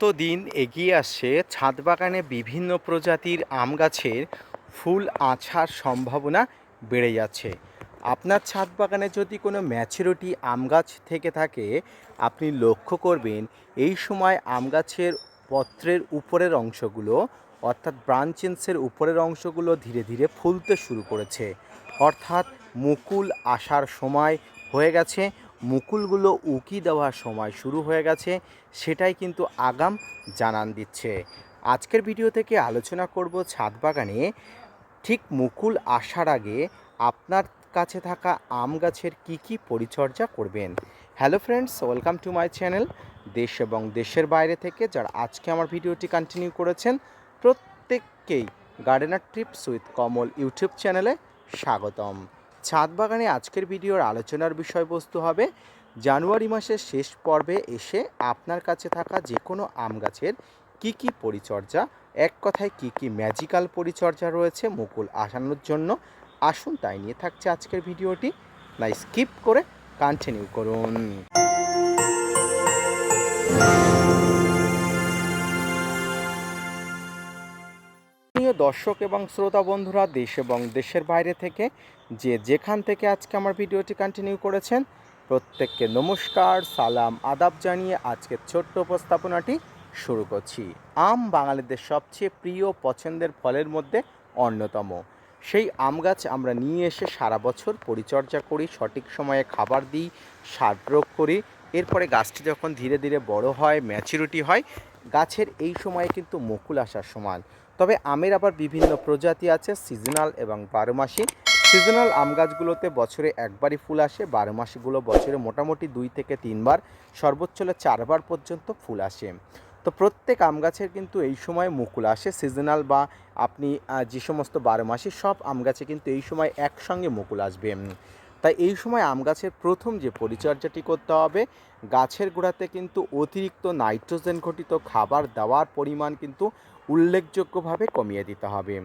যত দিন এগিয়ে আসছে ছাদ বাগানে বিভিন্ন প্রজাতির আম গাছের ফুল আছার সম্ভাবনা বেড়ে যাচ্ছে। আপনার ছাদ বাগানে যদি কোনো ম্যাচুরিটি আম গাছ থেকে থাকে, আপনি লক্ষ্য করবেন এই সময় আম গাছের পত্রের উপরের অংশগুলো, অর্থাৎ ব্রাঞ্চেন্সের উপরের অংশগুলো ধীরে ধীরে ফুলতে শুরু করেছে। অর্থাৎ মুকুল আসার সময় হয়ে গেছে। মুকুলগুলো উকি দেওয়ার সময় শুরু হয়ে গেছে, সেটাই কিন্তু আগাম জানান দিচ্ছে। আজকের ভিডিও থেকে আলোচনা করব ছাদ বাগানে। ঠিক মুকুল আসার আগে আপনার কাছে থাকা আম গাছের কি কি পরিচর্যা করবেন? Hello friends welcome to my channel দেশ এবং দেশের বাইরে থেকে যারা আজকে আমার ভিডিওটি কন্টিনিউ করেছেন, প্রত্যেককেই gardener trips with Kamal YouTube চ্যানেলে স্বাগতম। ছাদ বাগানে আজকের ভিডিওর আলোচনার বিষয়বস্তু হবে, জানুয়ারি মাসের শেষ পর্বে এসে আপনার কাছে থাকা যে কোনো আম গাছের কী কী পরিচর্যা, এক কথায় কী কী ম্যাজিক্যাল পরিচর্যা রয়েছে মুকুল আসানোর জন্য, আসুন তাই নিয়ে থাকছে আজকের ভিডিওটি। না স্কিপ করে কন্টিনিউ করুন। দর্শক এবং শ্রোতা বন্ধুরা, দেশ এবং দেশের বাইরে থেকে যে যেখান থেকে আজকে আমার ভিডিওটি কন্টিনিউ করেছেন, প্রত্যেককে নমস্কার, সালাম, আদাব জানিয়ে আজকের ছোট্ট উপস্থাপনাটি শুরু করছি। আম বাঙালিদের সবচেয়ে প্রিয় পছন্দের ফলের মধ্যে অন্যতম। সেই আম গাছ আমরা নিয়ে এসে সারা বছর পরিচর্যা করি, সঠিক সময়ে খাবার দিই, সার প্রয়োগ করি। এরপরে গাছটি যখন ধীরে ধীরে বড় হয় ম্যাচুরিটি হয় গাছের এই সময়ে কিন্তু মুকুল আসার সমান। তবে আমের আবার বিভিন্ন প্রজাতি আছে সিজনাল এবং বারো মাসি সিজনাল আম গাছগুলোতে বছরে একবারই ফুল আসে বারো মাসিগুলো বছরে মোটামুটি দুই থেকে তিনবার, সর্বোচ্চ হলে চারবার পর্যন্ত ফুল আসে। তো প্রত্যেক আম গাছের কিন্তু এই সময় মুকুল আসে সিজনাল বা আপনি যে সমস্ত বারো মাসি সব আম গাছে কিন্তু এই সময় একসঙ্গে মুকুল আসবে। তাই এই সময় আম গাছের প্রথম যে পরিচর্যাটি করতে হবে, গাছের গোড়াতে কিন্তু অতিরিক্ত নাইট্রোজেন ঘটিত খাবার দেওয়ার পরিমাণ কিন্তু উল্লেখযোগ্যভাবে কমিয়ে দিতে হবে।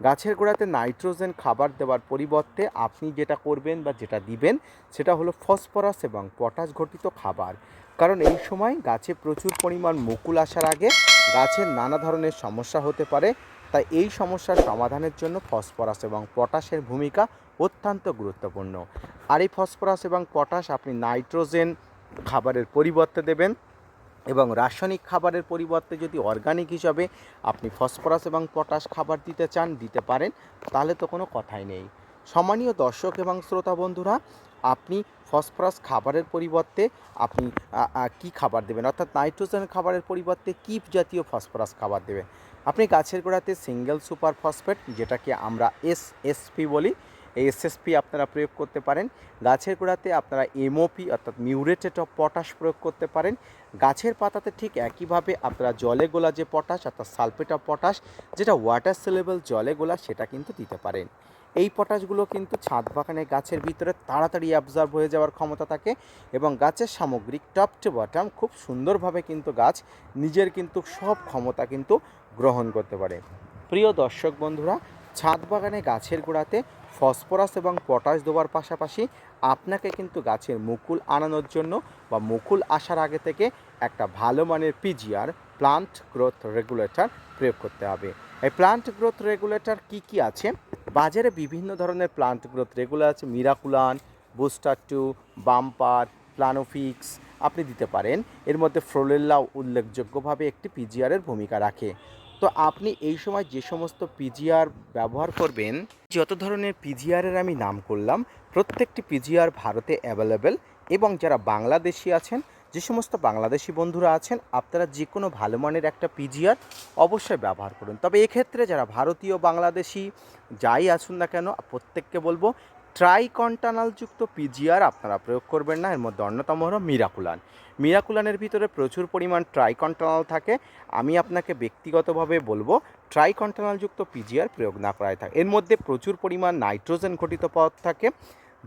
গাছের গোড়াতে নাইট্রোজেন খাবার দেওয়ার পরিবর্তে আপনি যেটা করবেন বা যেটা দিবেন, সেটা হলো ফসফরাস এবং পটাশ ঘটিত খাবার। কারণ এই সময় গাছে প্রচুর পরিমাণ মুকুল আসার আগে গাছের নানা ধরনের সমস্যা হতে পারে, তাই এই সমস্যার সমাধানের জন্য ফসফরাস এবং পটাশের ভূমিকা অত্যন্ত গুরুত্বপূর্ণ। আর এই ফসফরাস এবং পটাশ আপনি নাইট্রোজেন খাবারের পরিবর্তে দেবেন এবং রাসায়নিক খাবারের পরিবর্তে যদি অর্গানিক হিসাবে আপনি ফসফরাস এবং পটাশ খাবার দিতে চান, দিতে পারেন, তাহলে তো কোনো কথাই নেই। সম্মানীয় দর্শক এবং শ্রোতা বন্ধুরা, আপনি ফসফরাস খাবারের পরিবর্তে আপনি কি খাবার দেবেন? অর্থাৎ নাইট্রোজেন খাবারের পরিবর্তে কি জাতীয় ফসফরাস খাবার দেবেন? আপনি গাছের গোড়াতে সিঙ্গেল সুপার ফসফেট যেটাকে আমরা এস এসপি বলি এই এসএসপি আপনারা প্রয়োগ করতে পারেন। গাছের গোড়াতে আপনারা এমওপি অর্থাৎ মিউরেটেড অফ পটাশ প্রয়োগ করতে পারেন। গাছের পাতাতে ঠিক একইভাবে আপনারা জলে গোলা যে পটাশ অর্থাৎ সালফেট অফ পটাশ, যেটা ওয়াটার সেলেবল জলে গোলা, সেটা কিন্তু দিতে পারেন। এই পটাশগুলো কিন্তু ছাদ বাগানে গাছের ভিতরে তাড়াতাড়ি অ্যাবজর্ব হয়ে যাওয়ার ক্ষমতা থাকে এবং গাছের সামগ্রিক টপ টু বটম খুব সুন্দরভাবে কিন্তু গাছ নিজের কিন্তু সব ক্ষমতা কিন্তু গ্রহণ করতে পারে। প্রিয় দর্শক বন্ধুরা, ছাদ বাগানে গাছের গোড়াতে ফসফরাস এবং পটাশ দেওয়ার পাশাপাশি আপনাকে কিন্তু গাছের মুকুল আনানোর জন্য বা মুকুল আসার আগে থেকে একটা ভালো মানের পিজিআর প্লান্ট গ্রোথ রেগুলেটর প্রয়োগ করতে হবে। এই প্লান্ট গ্রোথ রেগুলেটর কি কি আছে? বাজারে বিভিন্ন ধরনের প্লান্ট গ্রোথ রেগুলার আছে Miraculan booster two bumper Planofix আপনি দিতে পারেন। এর মধ্যে ফ্লোরেল্লাও উল্লেখযোগ্যভাবে একটি পিজিআরের ভূমিকা রাখে। তো আপনি এই সময় যে সমস্ত পিজিআর ব্যবহার করবেন যত ধরনের পিজিআরের আমি নাম করলাম, প্রত্যেকটি পিজিআর ভারতে অ্যাভেলেবেল এবং যারা বাংলাদেশি আছেন, যে সমস্ত বাংলাদেশি বন্ধুরা আছেন, আপনারা যে কোনো ভালো মানের একটা পিজিআর অবশ্যই ব্যবহার করুন। তবে এক্ষেত্রে যারা ভারতীয়, বাংলাদেশি, যাই আসুন না কেন, প্রত্যেককে বলব ট্রাইকন্টানালযুক্ত পিজিআর আপনারা প্রয়োগ করবেন না, এর মধ্যে অন্যতম হলো মিরাকুলান। মিরাকুলানের ভিতরে প্রচুর পরিমাণ ট্রাইকন্টানাল থাকে। আমি আপনাকে ব্যক্তিগতভাবে বলব, ট্রাইকন্টানালযুক্ত পিজিআর প্রয়োগ না করাই থাকে। এর মধ্যে প্রচুর পরিমাণ নাইট্রোজেন ঘটিত পথ থাকে,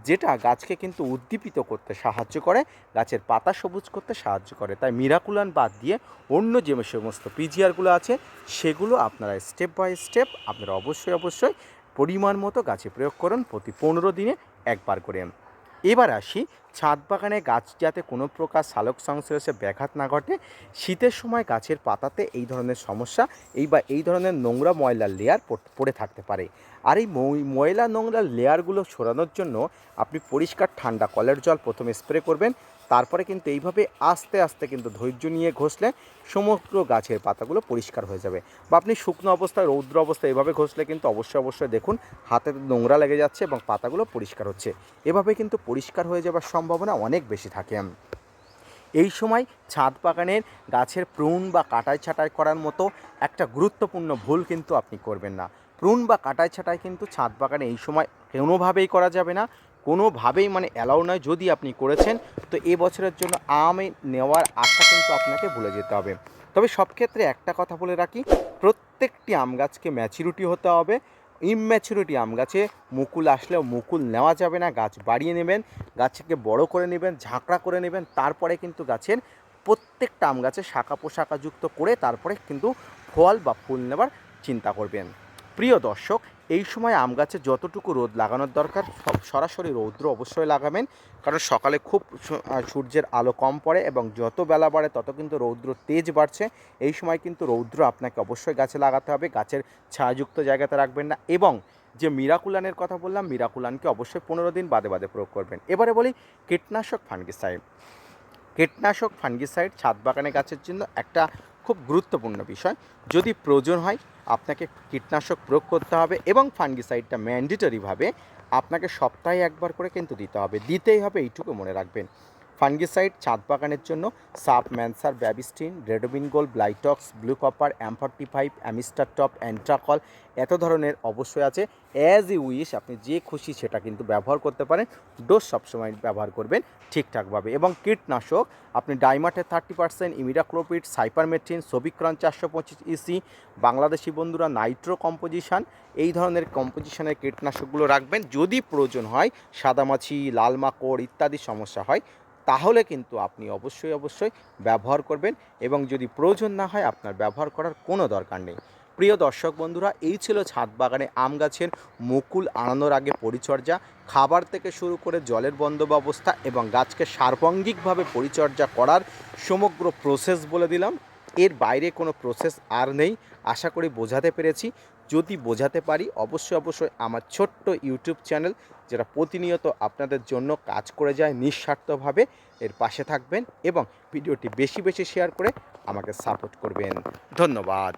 যেটা গাছকে কিন্তু উদ্দীপিত করতে সাহায্য করে, গাছের পাতা সবুজ করতে সাহায্য করে। তাই মিরাকুলান বাদ দিয়ে অন্য যে সমস্ত পিজিআরগুলো আছে, সেগুলো আপনারা স্টেপ বাই স্টেপ আপনারা অবশ্যই অবশ্যই পরিমাণ মতো গাছে প্রয়োগ করুন প্রতি পনেরো দিনে একবার করে। এবার আসি ছাদ বাগানে গাছ যাতে কোনো প্রকার সালোক সংশ্লেষে ব্যাঘাত না ঘটে, শীতের সময় গাছের পাতাতে এই ধরনের সমস্যা এই বা এই ধরনের নোংরা ময়লার লেয়ার পড়ে থাকতে পারে। আর এই ময়লা নোংরা লেয়ারগুলো সরানোর জন্য আপনি পরিষ্কার ঠান্ডা কলের জল প্রথমে স্প্রে করবেন তারপরে কিন্তু এইভাবে আস্তে আস্তে কিন্তু ধৈর্য নিয়ে ঘষলে সমগ্র গাছের পাতাগুলো পরিষ্কার হয়ে যাবে। বা আপনি শুকনো অবস্থায়, রৌদ্র অবস্থায় এভাবে ঘষলে কিন্তু অবশ্যই অবশ্যই দেখুন, হাতে নোংরা লেগে যাচ্ছে এবং পাতাগুলো পরিষ্কার হচ্ছে। এভাবে কিন্তু পরিষ্কার হয়ে যাওয়ার সম্ভাবনা অনেক বেশি থাকে। এই সময় ছাদ বাগানের গাছের প্রুন বা কাটাই ছাঁটাই করার মতো একটা গুরুত্বপূর্ণ ভুল কিন্তু আপনি করবেন না। প্রুন বা কাটাই ছাঁটাই কিন্তু ছাদ বাগানে এই সময় কোনোভাবেই করা যাবে না। কোনোভাবেই মানে অ্যালাউ নয় যদি আপনি করেছেন, তো এ বছরের জন্য আমে নেওয়ার আশা কিন্তু আপনাকে ভুলে যেতে হবে। তবে সব ক্ষেত্রে একটা কথা বলে রাখি, প্রত্যেকটি আম গাছকে ম্যাচুরিটি হতে হবে। ইমম্যাচুরিটি আম গাছে মুকুল আসলেও মুকুল নেওয়া যাবে না, গাছ বাড়িয়ে নেবেন, গাছকে বড় করে নেবেন, ঝাঁকড়া করে নেবেন, তারপরে কিন্তু গাছের প্রত্যেকটা আম গাছে শাখা পোশাকাযুক্ত করে তারপরে কিন্তু ফল বা ফুল নেবার চিন্তা করবেন। প্রিয় দর্শক, এই সময় আম গাছে যতটুকু রোদ লাগানোর দরকার সরাসরি রৌদ্র অবশ্যই লাগাবেন। কারণ সকালে খুব সূর্যের আলো কম পড়ে এবং যত বেলা বাড়ে, তত কিন্তু রৌদ্র তেজ বাড়ছে। এই সময় কিন্তু রৌদ্র আপনাকে অবশ্যই গাছে লাগাতে হবে। গাছের ছায়াযুক্ত জায়গাতে রাখবেন না এবং যে মিরাকুলানের কথা বললাম, মিরাকুলানকে অবশ্যই পনেরো দিন বাদে বাদে প্রয়োগ করবেন। এবারে বলি কীটনাশক ফাঙ্গিসাইড। কীটনাশক ফানগিসাইড ছাদ বাগানে গাছের জন্য একটা খুব গুরুত্বপূর্ণ বিষয়। যদি প্রয়োজন হয়, আপনাকে কীটনাশক প্রয়োগ করতে হবে এবং ফাঙ্গিসাইডটা ম্যান্ডেটরিভাবে আপনাকে সপ্তাহে একবার করে কিন্তু দিতে হবে। দিতেই হবে, এইটুকু মনে রাখবেন। ফাঙ্গিসাইড, ছাদ বাগানের জন্য সাপ ম্যানসার, Bavistin রেডোবিন gold Blitox, blue copper M forty five Amistar top, Antracol, এত ধরনের অবশ্যই আছে। অ্যাজ ইউ উইশ আপনি যে খুশি সেটা কিন্তু ব্যবহার করতে পারেন। ডোজ সবসময় ব্যবহার করবেন ঠিকঠাকভাবে। এবং কীটনাশক, আপনি ডাইমাটের থার্টি পার্সেন্ট ইমিডাক্লোপিড সাইপারমেট্রিন সোবিক্রন চারশো পঁচিশ ইসি বাংলাদেশি বন্ধুরা নাইট্রো কম্পোজিশন, এই ধরনের কম্পোজিশনের কীটনাশকগুলো রাখবেন। যদি প্রয়োজন হয়, সাদামাছি, লাল মাকড় ইত্যাদি সমস্যা হয় তাহলে কিন্তু আপনি অবশ্যই অবশ্যই ব্যবহার করবেন এবং যদি প্রয়োজন না হয় আপনার ব্যবহার করার কোনো দরকার নেই। প্রিয় দর্শক বন্ধুরা, এই ছিল ছাদ বাগানে আম গাছের মুকুল আনানোর আগে পরিচর্যা, খাবার থেকে শুরু করে জলের বন্দোব্যবস্থা এবং গাছকে সার্বঙ্গিকভাবে পরিচর্যা করার সমগ্র প্রসেস বলে দিলাম। এর বাইরে কোনো প্রসেস আর নেই। আশা করি বোঝাতে পেরেছি। যদি বোঝাতে পারি, অবশ্যই অবশ্যই আমার ছোট্ট ইউটিউব চ্যানেল, যেটা প্রতিনিয়ত আপনাদের জন্য কাজ করে যায় নিঃস্বার্থভাবে, এর পাশে থাকবেন এবং ভিডিওটি বেশি বেশি শেয়ার করে আমাকে সাপোর্ট করবেন। ধন্যবাদ।